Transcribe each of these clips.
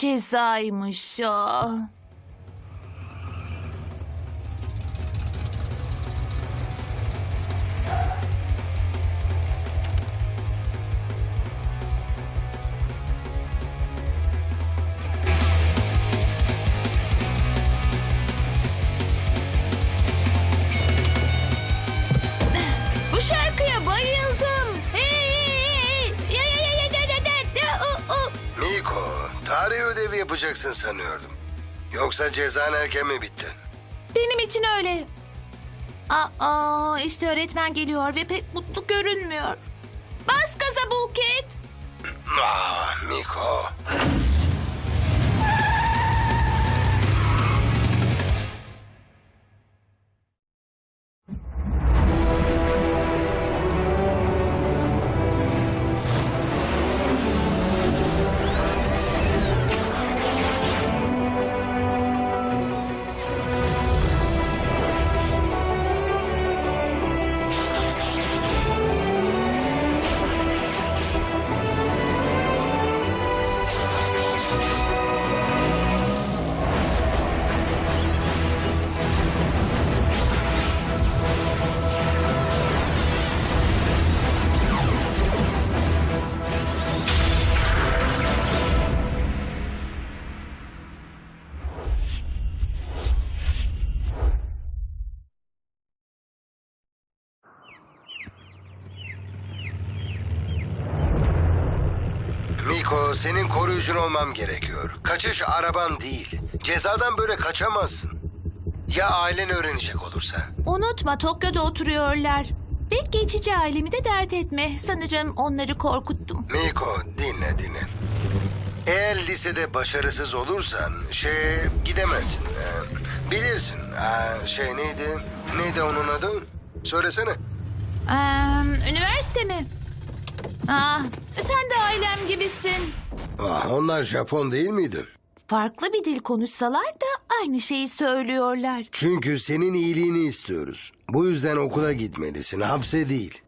cezaymış o. yapacaksın sanıyordum. Yoksa cezan erken mi bitti? Benim için öyle. Aa, işte öğretmen geliyor ve pek mutlu görünmüyor. Bas gaza Bulket. Ah, Miko. Senin koruyucun olmam gerekiyor. Kaçış araban değil. Cezadan böyle kaçamazsın. Ya ailen öğrenecek olursa? Unutma Tokyo'da oturuyorlar. Ve geçici ailemi de dert etme. Sanırım onları korkuttum. Miko, dinle dinle. Eğer lisede başarısız olursan şey gidemezsin. Ee, bilirsin. Aa, şey neydi? Neydi onun adı? Söylesene. Ee, üniversite mi? Ah, sen de ailem gibisin. Ah, onlar Japon değil miydi? Farklı bir dil konuşsalar da aynı şeyi söylüyorlar. Çünkü senin iyiliğini istiyoruz. Bu yüzden okula gitmelisin, hapse değil.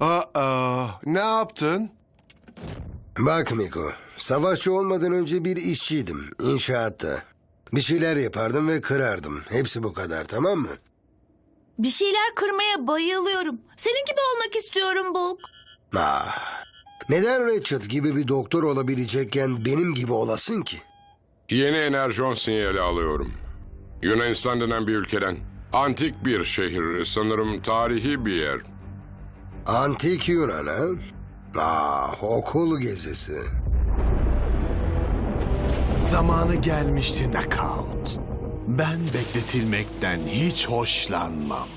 Aa, ne yaptın? Bak Miko, savaşçı olmadan önce bir işçiydim, inşaatta. Bir şeyler yapardım ve kırardım. Hepsi bu kadar, tamam mı? Bir şeyler kırmaya bayılıyorum. Senin gibi olmak istiyorum Bulk. Ah, neden Richard gibi bir doktor olabilecekken benim gibi olasın ki? Yeni enerjon sinyali alıyorum. Yunanistan denen bir ülkeden. Antik bir şehir, sanırım tarihi bir yer. Antik Yunan ha? Ah, okul gezisi. Zamanı gelmişti Knockout. Ben bekletilmekten hiç hoşlanmam.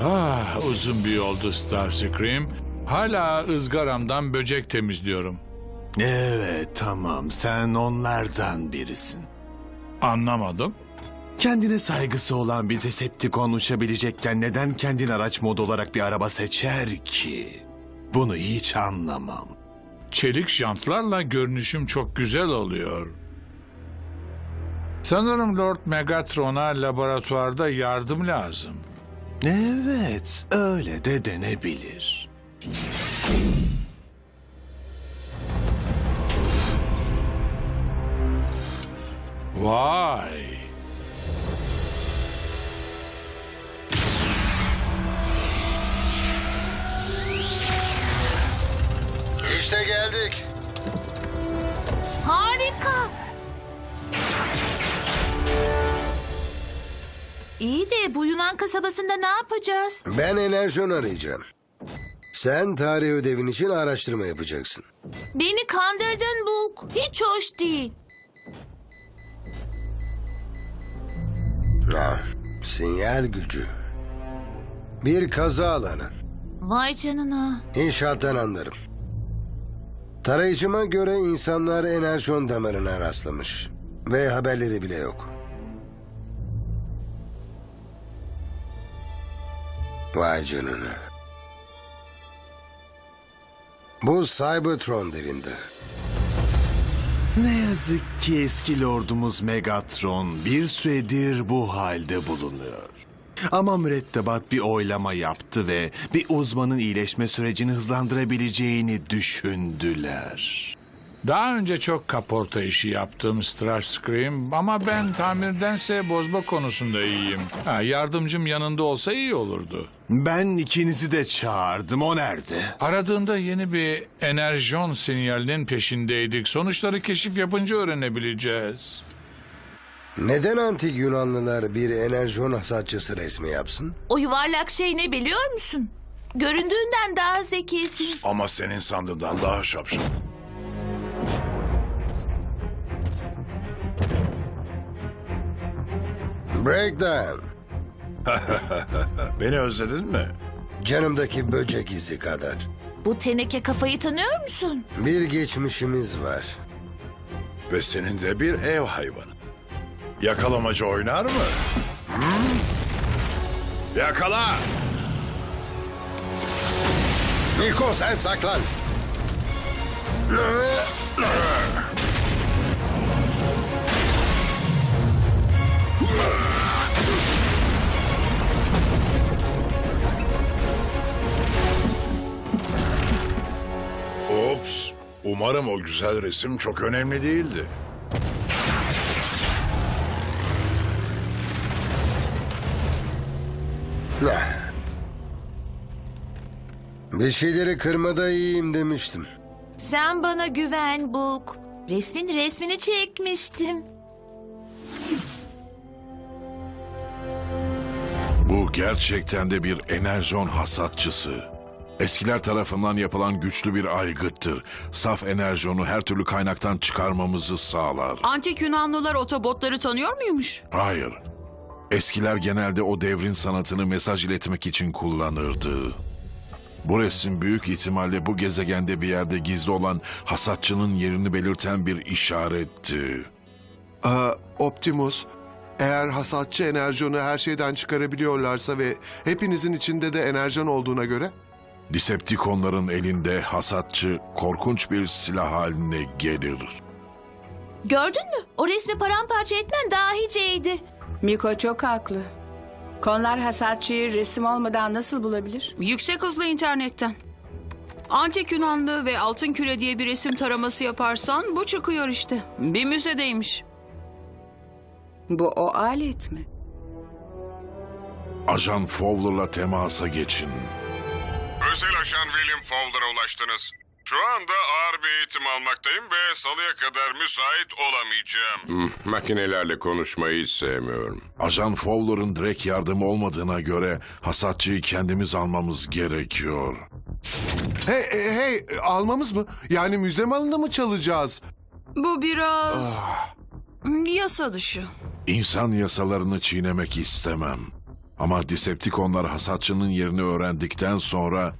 Ah uzun bir yoldu Starscream. Hala ızgaramdan böcek temizliyorum. Evet tamam sen onlardan birisin. Anlamadım. Kendine saygısı olan bir Decepticon uçabilecekken neden kendin araç modu olarak bir araba seçer ki? Bunu hiç anlamam. Çelik jantlarla görünüşüm çok güzel oluyor. Sanırım Lord Megatron'a laboratuvarda yardım lazım. Evet öyle de denebilir. Vay! İşte geldik. Harika. İyi de bu Yunan kasabasında ne yapacağız? Ben enerjon arayacağım. Sen tarih ödevin için araştırma yapacaksın. Beni kandırdın Bulk. Hiç hoş değil. Ah, sinyal gücü. Bir kaza alanı. Vay canına. İnşaattan anlarım. Tarayıcıma göre insanlar enerjon damarına rastlamış. Ve haberleri bile yok. Vay canına. Bu Cybertron derinde. Ne yazık ki eski lordumuz Megatron bir süredir bu halde bulunuyor. Ama mürettebat bir oylama yaptı ve bir uzmanın iyileşme sürecini hızlandırabileceğini düşündüler. Daha önce çok kaporta işi yaptım Starscream ama ben tamirdense bozma konusunda iyiyim. Ha, yardımcım yanında olsa iyi olurdu. Ben ikinizi de çağırdım. O nerede? Aradığında yeni bir enerjon sinyalinin peşindeydik. Sonuçları keşif yapınca öğrenebileceğiz. Neden antik Yunanlılar bir enerjon hasatçısı resmi yapsın? O yuvarlak şey ne biliyor musun? Göründüğünden daha zekisin. Ama senin sandığından daha şapşal. Breakdown. Beni özledin mi? Canımdaki böcek izi kadar. Bu teneke kafayı tanıyor musun? Bir geçmişimiz var. Ve senin de bir ev hayvanı. Yakalamacı oynar mı? Hı? Yakala! Niko sen saklan. Umarım o güzel resim çok önemli değildi. Ah. Bir şeyleri kırmada iyiyim demiştim. Sen bana güven Bulk. Resmin resmini çekmiştim. Bu gerçekten de bir enerjon hasatçısı. Eskiler tarafından yapılan güçlü bir aygıttır. Saf enerjonu her türlü kaynaktan çıkarmamızı sağlar. Antik Yunanlılar otobotları tanıyor muymuş? Hayır. Eskiler genelde o devrin sanatını mesaj iletmek için kullanırdı. Bu resim büyük ihtimalle bu gezegende bir yerde gizli olan hasatçının yerini belirten bir işaretti. Aa, Optimus, eğer hasatçı enerjonu her şeyden çıkarabiliyorlarsa ve hepinizin içinde de enerjon olduğuna göre... Decepticonların elinde hasatçı korkunç bir silah haline gelir. Gördün mü? O resmi paramparça etmen dahiceydi. Miko çok haklı. Konular hasatçıyı resim olmadan nasıl bulabilir? Yüksek hızlı internetten. Antik Yunanlı ve altın küre diye bir resim taraması yaparsan bu çıkıyor işte. Bir müzedeymiş. Bu o alet mi? Ajan Fowler'la temasa geçin. Özel ajan William Fowler'a ulaştınız. Şu anda ağır bir eğitim almaktayım ve salıya kadar müsait olamayacağım. makinelerle konuşmayı sevmiyorum. Ajan Fowler'ın direkt yardımı olmadığına göre hasatçıyı kendimiz almamız gerekiyor. Hey, hey, hey, almamız mı? Yani müze malını mı çalacağız? Bu biraz... Yasa dışı. İnsan yasalarını çiğnemek istemem. Ama Decepticonlar hasatçının yerini öğrendikten sonra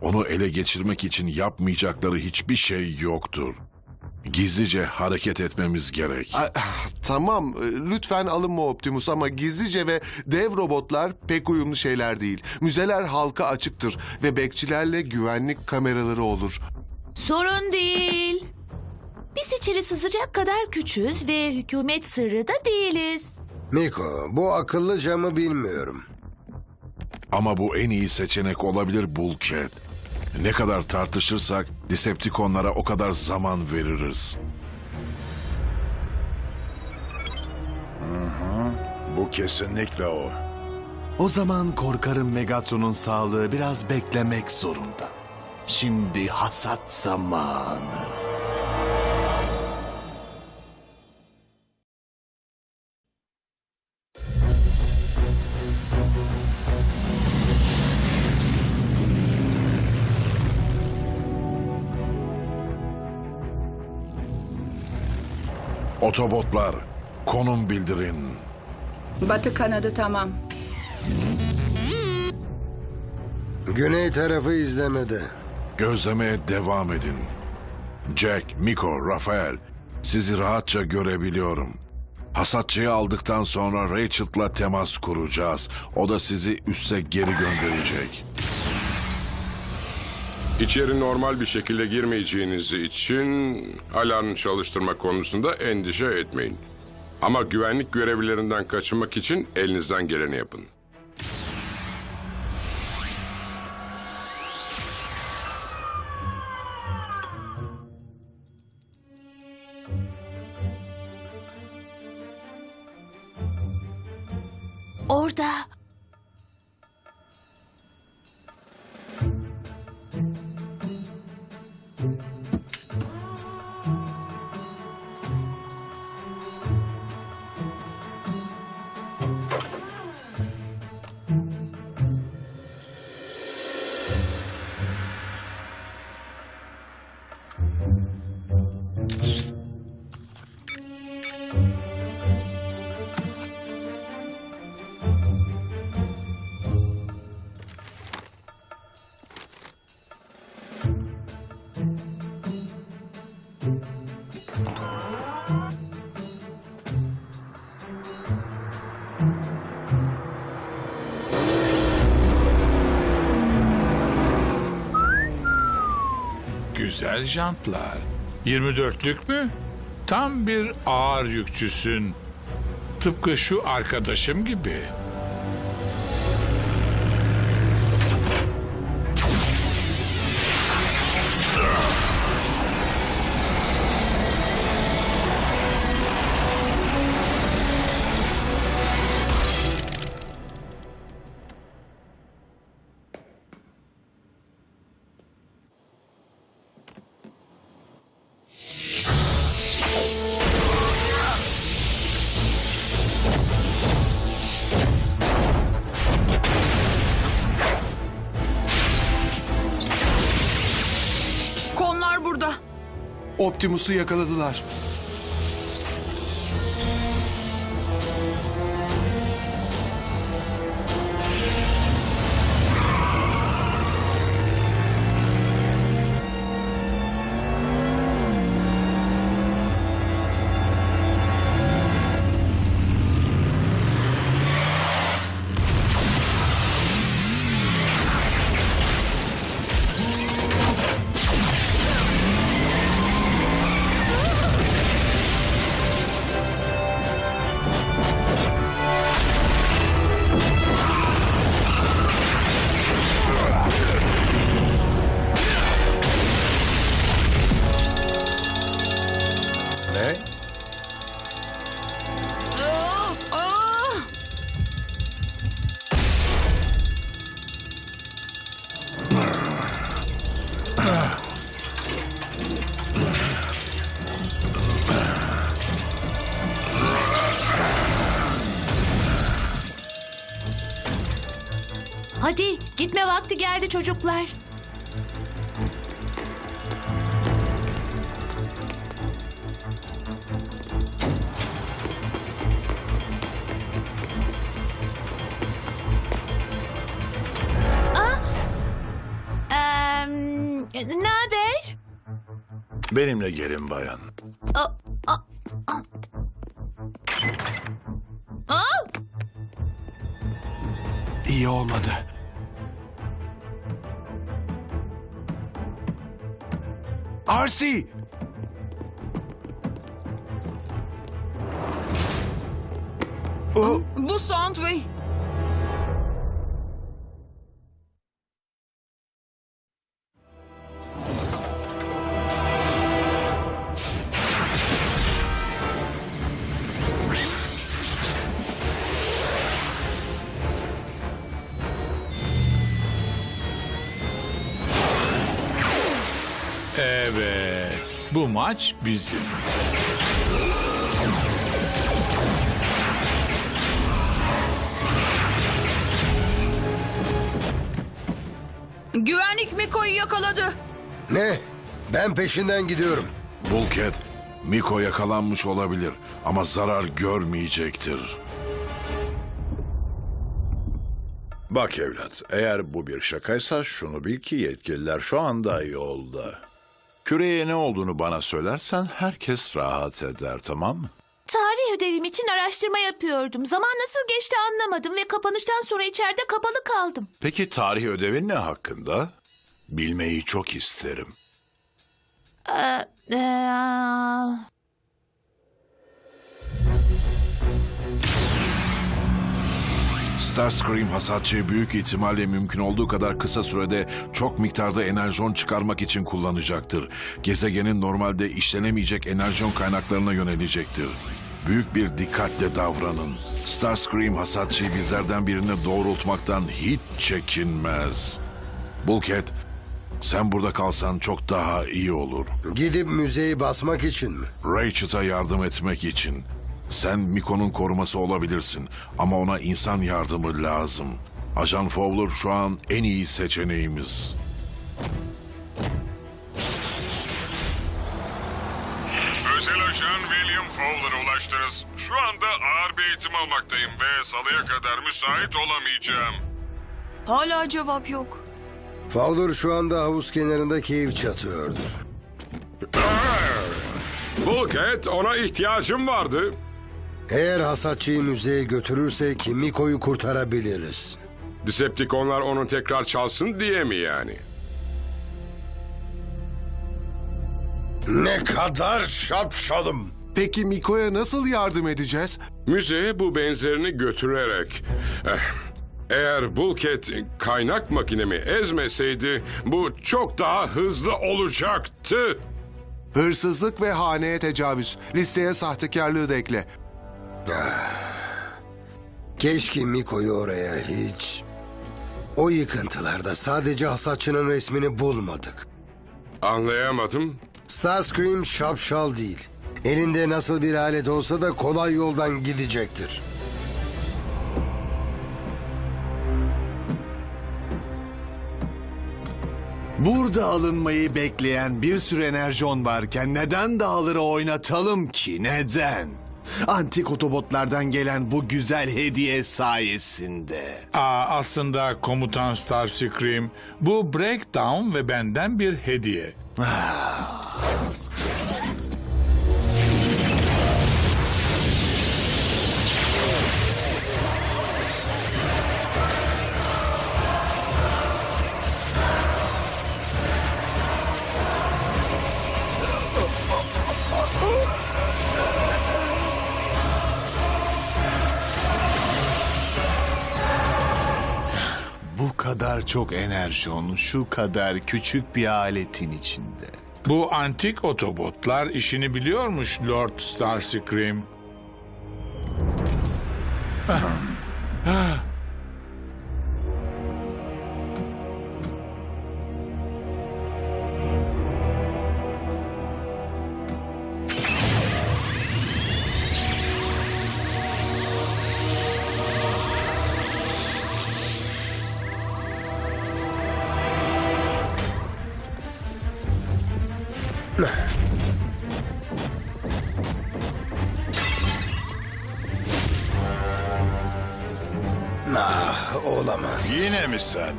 onu ele geçirmek için yapmayacakları hiçbir şey yoktur. Gizlice hareket etmemiz gerek. Aa, tamam, e, lütfen alınma Optimus ama gizlice ve dev robotlar pek uyumlu şeyler değil. Müzeler halka açıktır ve bekçilerle güvenlik kameraları olur. Sorun değil. Biz içeri sızacak kadar küçüğüz ve hükümet sırrı da değiliz. Niko bu akıllıca mı bilmiyorum. Ama bu en iyi seçenek olabilir Bulkhead. Ne kadar tartışırsak Decepticonlara o kadar zaman veririz. Bu kesinlikle o. O zaman korkarım Megatron'un sağlığı biraz beklemek zorunda. Şimdi hasat zamanı. Otobotlar, konum bildirin. Batı kanadı tamam. Güney tarafı izlemede. Gözlemeye devam edin. Jack, Miko, Rafael, sizi rahatça görebiliyorum. Hasatçıyı aldıktan sonra Rachel'la temas kuracağız. O da sizi üsse geri gönderecek. İçeri normal bir şekilde girmeyeceğiniz için alarm çalıştırma konusunda endişe etmeyin. Ama güvenlik görevlilerinden kaçınmak için elinizden geleni yapın. Güzel jantlar. 24'lük mü? Tam bir ağır yükçüsün. Tıpkı şu arkadaşım gibi. Optimus'u yakaladılar. Geldi çocuklar. Aa! Em, ne haber? Benimle gelin bayan. Aa, aa, aa. Aa! İyi olmadı. Arsi! Bu Soundway. Bu maç bizim. Güvenlik Miko'yu yakaladı. Ne? Ben peşinden gidiyorum. Bulkhead, Miko yakalanmış olabilir ama zarar görmeyecektir. Bak evlat, eğer bu bir şakaysa şunu bil ki yetkililer şu anda yolda. Küreye ne olduğunu bana söylersen herkes rahat eder tamam mı? Tarih ödevim için araştırma yapıyordum. Zaman nasıl geçti anlamadım ve kapanıştan sonra içeride kapalı kaldım. Peki tarih ödevin ne hakkında? Bilmeyi çok isterim. Ee, ee, Starscream hasatçıyı büyük ihtimalle mümkün olduğu kadar kısa sürede çok miktarda enerjon çıkarmak için kullanacaktır. Gezegenin normalde işlenemeyecek enerjon kaynaklarına yönelecektir. büyük bir dikkatle davranın. Starscream hasatçıyı bizlerden birine doğrultmaktan hiç çekinmez. Bulkhead, sen burada kalsan çok daha iyi olur. Gidip müzeyi basmak için mi? Ratchet'a yardım etmek için. Sen Miko'nun koruması olabilirsin ama ona insan yardımı lazım. Ajan Fowler şu an en iyi seçeneğimiz. Özel ajan William Fowler'a ulaştınız. Şu anda ağır bir eğitim almaktayım ve salıya kadar müsait olamayacağım. Hala cevap yok. Fowler şu anda havuz kenarında keyif çatıyordur. Bulkhead ona ihtiyacım vardı. Eğer hasatçıyı müzeye götürürsek Miko'yu kurtarabiliriz. Decepticonlar onu tekrar çalsın diye mi yani? Ne kadar şapşalım. Peki Miko'ya nasıl yardım edeceğiz? Müzeye bu benzerini götürerek... Eh, Eğer Bulkhead kaynak makinemi ezmeseydi bu çok daha hızlı olacaktı. Hırsızlık ve haneye tecavüz. Listeye sahtekarlığı da ekle. Keşke Miko'yu oraya hiç... O yıkıntılarda sadece hasatçının resmini bulmadık. Anlayamadım. Starscream şapşal değil. Elinde nasıl bir alet olsa da kolay yoldan gidecektir. Burada alınmayı bekleyen bir sürü enerjon varken neden dağları oynatalım ki? Neden? Antik otobotlardan gelen bu güzel hediye sayesinde. Aa, aslında komutan Starscream bu breakdown ve benden bir hediye. Kadar çok enerjon şu kadar küçük bir aletin içinde. Bu antik otobotlar işini biliyormuş Lord Starscream. Ah, olamaz. Yine mi sen?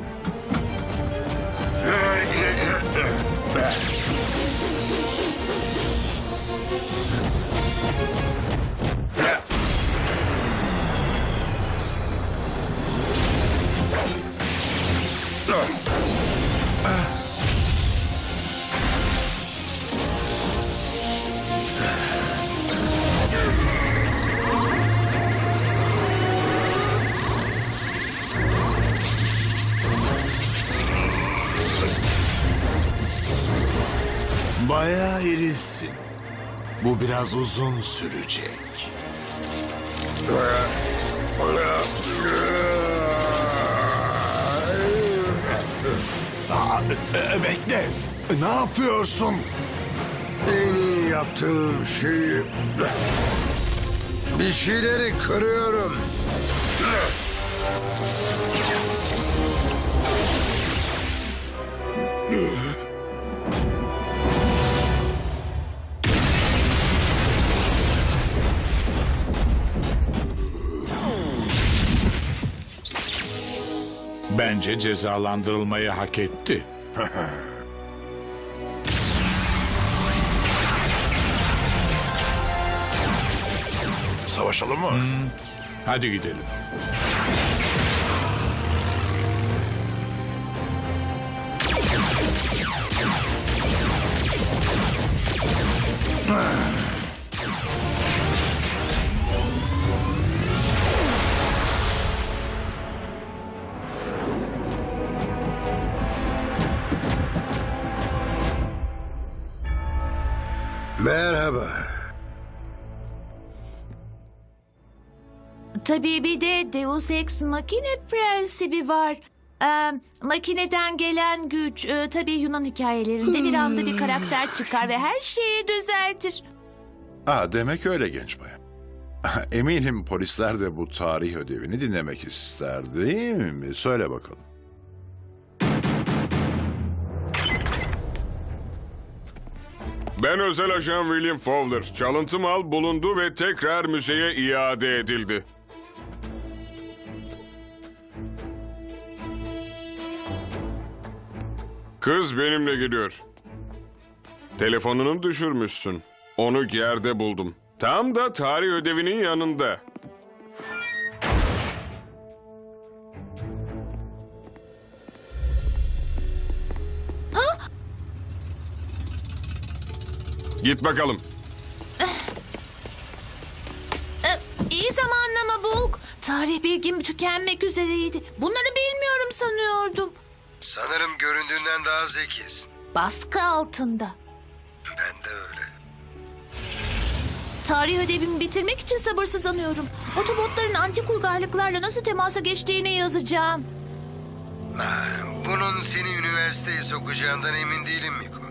Bayağı irisin. Bu biraz uzun sürecek. Aa, e, bekle. Ne yapıyorsun? En iyi yaptığım şey... Bir şeyleri kırıyorum. Bence cezalandırılmayı hak etti. Savaşalım mı? Hadi gidelim. Merhaba. Tabii bir de Deus Ex Machina prensibi var. Ee, makineden gelen güç. Ee, tabii Yunan hikayelerinde bir anda bir karakter çıkar ve her şeyi düzeltir. Ha, demek öyle genç bayan. Eminim polisler de bu tarih ödevini dinlemek ister değil mi? Söyle bakalım. Ben özel ajan William Fowler. Çalıntı mal bulundu ve tekrar müzeye iade edildi. Kız benimle geliyor. Telefonunu düşürmüşsün. Onu yerde buldum. Tam da tarih ödevinin yanında. Git bakalım. İyi zamanlama Bulk. Tarih bilgim tükenmek üzereydi. Bunları bilmiyorum sanıyordum. Sanırım göründüğünden daha zekisin. Baskı altında. Ben de öyle. Tarih ödevimi bitirmek için sabırsızlanıyorum. Otobotların antik uygarlıklarla nasıl temasa geçtiğini yazacağım. Ha, bunun seni üniversiteye sokacağından emin değilim Miko.